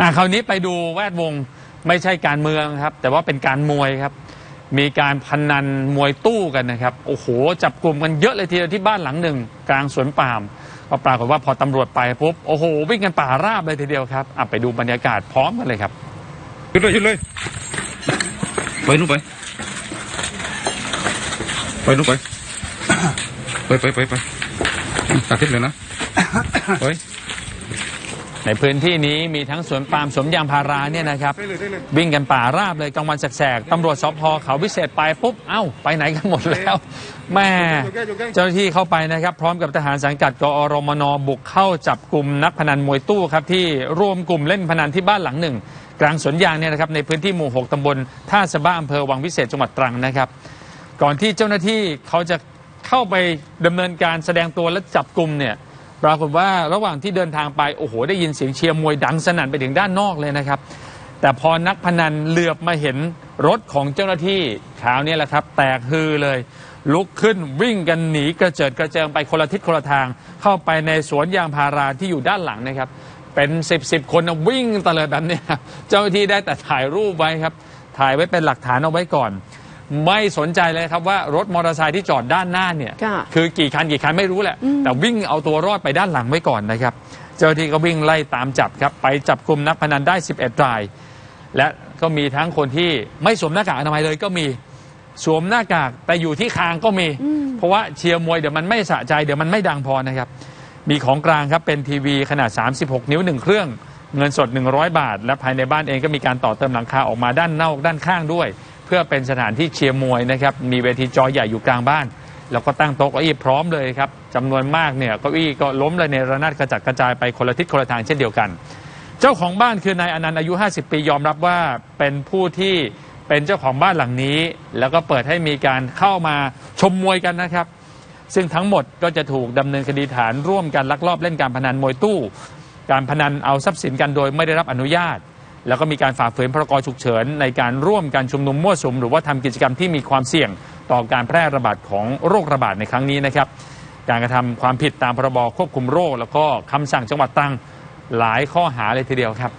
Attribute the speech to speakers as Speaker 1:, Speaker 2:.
Speaker 1: อะคราวนี้ไปดูแวดวงไม่ใช่การเมืองครับ แต่ว่าเป็นการมวยครับ มีการพนันมวยตู้กันนะครับ โอ้โห จับกลุ่มกันเยอะเลยทีเดียวที่บ้านหลังหนึ่ง กลางสวนปาล์มก็ปรากฏว่าพอตำรวจไปปุ๊บโอ้โห วิ่งกันป่าราบเลยทีเดียวครับอะไปดูบรรยากาศพร้อมกันเลยครับ
Speaker 2: หยุดเลยหยุดเลยไปนู่นไปไปนู่นไปไปไปไปไปตัดทิศเลยนะไป
Speaker 1: ในพื้นที่นี้มีทั้งสวนปาล์มสวนยางพาราเนี่ยนะครับ วิ่งกันป่าราบเลยกลางวันแสกๆตำรวจสพเขาวิเศษไปปุ๊บ เอ้า ไปไหนกันหมดแล้วแม่เจ้าหน้าที่เข้าไปนะครับ พร้อมกับทหารสังกัดกอรมนบุกเข้าจับกลุ่มนักพนันมวยตู้ครับที่รวมกลุ่มเล่นพนันที่บ้านหลังหนึ่ง กลางสวนยางเนี่ยนะครับในพื้นที่หมู่6ตำบลท่าสะบ้าอำเภอวังวิเศษจังหวัดตรังนะครับ ก่อนที่เจ้าหน้าที่เขาจะเข้าไปดำเนินการแสดงตัวและจับกลุ่มเนี่ย ปรากฏว่าระหว่างที่เดินทางไปโอ้โห ได้ยินเสียงเชียร์มวยดังสนั่นไปถึงด้านนอกเลยนะครับ แต่พอนักพนันเหลือบมาเห็นรถของเจ้าหน้าที่คราวนี้แหละครับ แตกฮือเลย ลุกขึ้นวิ่งกันหนีกระเจิดกระเจิงไปคนละทิศคนละทาง เข้าไปในสวนยางพาราที่อยู่ด้านหลังนะครับ เป็นสิบสิบคนนะวิ่งตะเลยแบบนี้เจ้าหน้าที่ได้แต่ถ่ายรูปไว้ครับ ถ่ายไว้เป็นหลักฐานเอาไว้ก่อน ไม่สนใจเลยครับว่ารถมอเตอร์ไซค์ที่จอดด้านหน้าเนี่ย
Speaker 3: ค่ะ
Speaker 1: คือกี่คันกี่คันไม่รู้แหละ แต่วิ่งเอาตัวรอดไปด้านหลังไว้ก่อนนะครับ เจ้าหน้าที่ก็วิ่งไล่ตามจับครับ ไปจับกลุ่มนักพนันได้ 11 ราย และก็มีทั้งคนที่ไม่สวมหน้ากากอนามัยเลยก็มีสวมหน้ากากแต่อยู่ที่คางก็มี เพราะว่าเชียร์มวยเดี๋ยวมันไม่สะใจเดี๋ยวมันไม่ดังพอนะครับ มีของกลางครับเป็นทีวีขนาด 36 นิ้ว1เครื่อง เงินสด 100 บาท และภายในบ้านเองก็มีการต่อเติมหลังคาออกมาด้านนอกด้านข้างด้วย เพื่อเป็นสถานที่เชียร์มวยนะครับมีเวทีจอใหญ่อยู่กลางบ้าน แล้วก็ตั้งโต๊ะเก้าอี้พร้อมเลยครับจำนวนมากเนี่ยเก้าอี้ก็ล้มเลยในระนาดกระจัดกระจายไปคนละทิศคนละทางเช่นเดียวกัน เจ้าของบ้านคือนายอนันต์อายุ 50 ปียอมรับว่าเป็นผู้ที่เป็นเจ้าของบ้านหลังนี้ แล้วก็เปิดให้มีการเข้ามาชมมวยกันนะครับ ซึ่งทั้งหมดก็จะถูกดำเนินคดีฐานร่วมกันลักลอบเล่นการพนันมวยตู้ การพนันเอาทรัพย์สินกันโดยไม่ได้รับอนุญาต แล้วก็มีการฝ่าฝืนพรกฉุกเฉินในการร่วมกันชุมนุมมั่วสุม หรือว่าทำกิจกรรมที่มีความเสี่ยงต่อการแพร่ระบาดของโรคระบาดในครั้งนี้นะครับ การกระทำความผิดตามพรบควบคุมโรค แล้วก็คำสั่งจังหวัดตรังหลายข้อหาเลยทีเดียวครับ